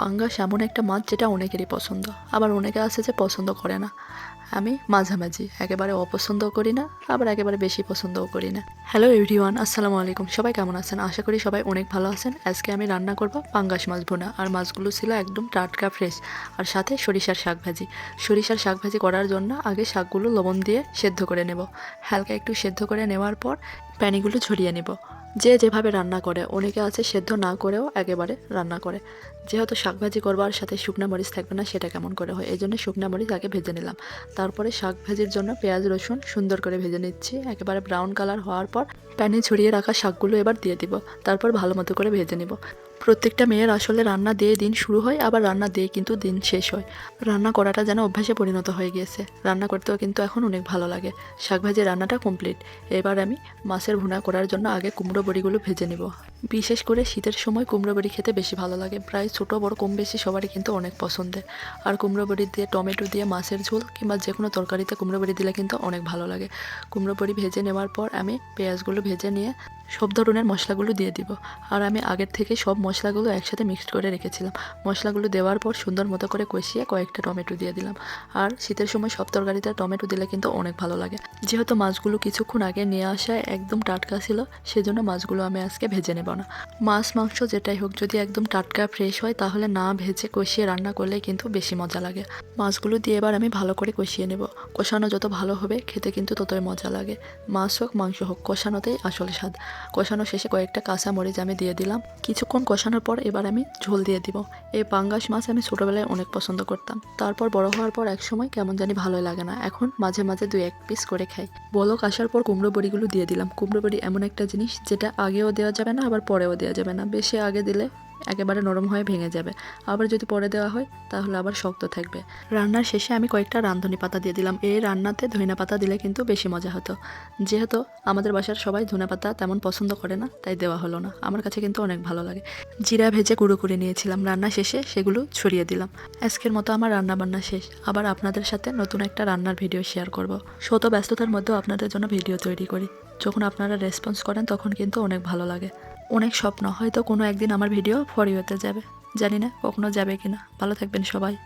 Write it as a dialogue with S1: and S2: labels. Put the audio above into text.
S1: পাঙ্গাস এমন একটা মাছ যেটা অনেকেরই পছন্দ। আবার অনেকে আছে যে পছন্দ করে না। আমি মাঝামাঝি, একেবারে অপছন্দও করি না, আবার একেবারে বেশি পছন্দও করি না। হ্যালো এভরিওয়ান আসসালামু আলাইকুম। সবাই কেমন আছেন? আশা করি সবাই অনেক ভালো আছেন। আজকে আমি রান্না করব পাঙ্গাস মাছ ভুনা। আর মাছগুলো ছিল একদম টাটকা ফ্রেশ আর সাথে সরিষার শাক ভাজি সরিষার শাক ভাজি করার জন্য আগে শাকগুলো লবণ দিয়ে সেদ্ধ করে নেব। হালকা একটু সেদ্ধ করে নেওয়ার পর প্যানিগুলো ছড়িয়ে নেব। যে যেভাবে রান্না করে, অনেকে আছে সেদ্ধ না করেও একেবারে রান্না করে। যেহেতু শাকভাজি করবার সাথে শুকনো মরিচ থাকবে না, সেটা কেমন করে হয়? এই জন্য শুকনো মরিচ আগে ভেজে নিলাম। তারপরে শাক ভাজির জন্য পেঁয়াজ, রসুন সুন্দর করে ভেজে নিচ্ছি। একেবারে ব্রাউন কালার হওয়ার পর, প্যানে ছড়িয়ে রাখা শাকগুলো এবার দিয়ে দিব। তারপর ভালো মতো করে ভেজে নিব। প্রত্যেকটা মেয়ের আসলে রান্না দিয়ে দিন শুরু হয়, আবার রান্না দিয়ে কিন্তু দিন শেষ হয়। রান্না করাটা যেন অভ্যাসে পরিণত হয়ে গিয়েছে। রান্না করতেও কিন্তু এখন অনেক ভালো লাগে। শাকভাজি রান্নাটা কমপ্লিট এবার আমি মাছের ভুনা করার জন্য আগে কুমড়ো বড়িগুলো ভেজে নিব। বিশেষ করে শীতের সময় কুমড়ো বড়ি খেতে বেশি ভালো লাগে। প্রায় ছোটো বড় কম বেশি সবারই কিন্তু অনেক পছন্দের। আর কুমড়ো বড়ি দিয়ে, টমেটো দিয়ে, মাছের ঝোল কিংবা যে কোনো তরকারিতে কুমড়ো বড়ি দিলে কিন্তু অনেক ভালো লাগে। কুমড়ো বড়ি ভেজে নেওয়ার পর আমি পেঁয়াজগুলো ভেজে নিয়ে সব ধরনের মশলাগুলো দিয়ে দিব। আর আমি আগের থেকে সব মশলাগুলো একসাথে মিক্সড করে রেখেছিলাম। মশলাগুলো দেওয়ার পর সুন্দর মতো করে কষিয়ে কয়েকটা টমেটো দিয়ে দিলাম। আর শীতের সময় সব তরকারিতে টমেটো দিলে কিন্তু অনেক ভালো লাগে। যেহেতু মাছগুলো কিছুক্ষণ আগে নিয়ে আসায় একদম টাটকা ছিল, সেজন্য মাছগুলো আমি আজকে ভেজে নেব না। মাছ, মাংস যেটাই হোক, যদি একদম টাটকা ফ্রেশ হয়, তাহলে না ভেজে কষিয়ে রান্না করলে কিন্তু বেশি মজা লাগে। মাছগুলো দিয়ে এবার আমি ভালো করে কষিয়ে নেব। কষানো যত ভালো হবে, খেতে কিন্তু ততই মজা লাগে। মাছ হোক, মাংস হোক, কষানোতেই আসল স্বাদ। কষানো শেষে কয়েকটা কাঁচা মরিচ আমি দিয়ে দিলাম। কিছুক্ষণ কষানোর পর এবার আমি ঝোল দিয়ে দিব। এই পাঙ্গাস মাছ আমি ছোটোবেলায় অনেক পছন্দ করতাম। তারপর বড় হওয়ার পর এক সময় কেমন জানি ভালো লাগে না। এখন মাঝে মাঝে দুই এক পিস করে খাই। বলক আসার পর কুমড়ো বড়িগুলো দিয়ে দিলাম। কুমড়ো বড়ি এমন একটা জিনিস যেটা আগেও দেওয়া যাবে না, আবার পরেও দেওয়া যাবে না। বেশি আগে দিলে একেবারে নরম হয়ে ভেঙে যাবে। আবার যদি পরে দেওয়া হয়, তাহলে আবার শক্ত থাকবে। রান্নার শেষে আমি কয়েকটা রাঁধুনি পাতা দিয়ে দিলাম। এই রান্নাতে ধনে পাতা দিলে কিন্তু বেশি মজা হতো। যেহেতু আমাদের বাসার সবাই ধনে পাতা তেমন পছন্দ করে না, তাই দেওয়া হলো না। আমার কাছে কিন্তু অনেক ভালো লাগে। জিরা ভেজে গুঁড়ো করে নিয়েছিলাম। রান্না শেষে সেগুলো ছড়িয়ে দিলাম। আজকের মতো আমার রান্না বান্না শেষ। আবার আপনাদের সাথে নতুন একটা রান্নার ভিডিও শেয়ার করব। শত ব্যস্ততার মধ্যেও আপনাদের জন্য ভিডিও তৈরি করি। যখন আপনারা রেসপন্স করেন, তখন কিন্তু অনেক ভালো লাগে। অনেক স্বপ্ন, হয়তো কোনো একদিন আমার ভিডিও ফরি হতে যাবে। জানি না কখনো যাবে কিনা। ভালো থাকবেন সবাই।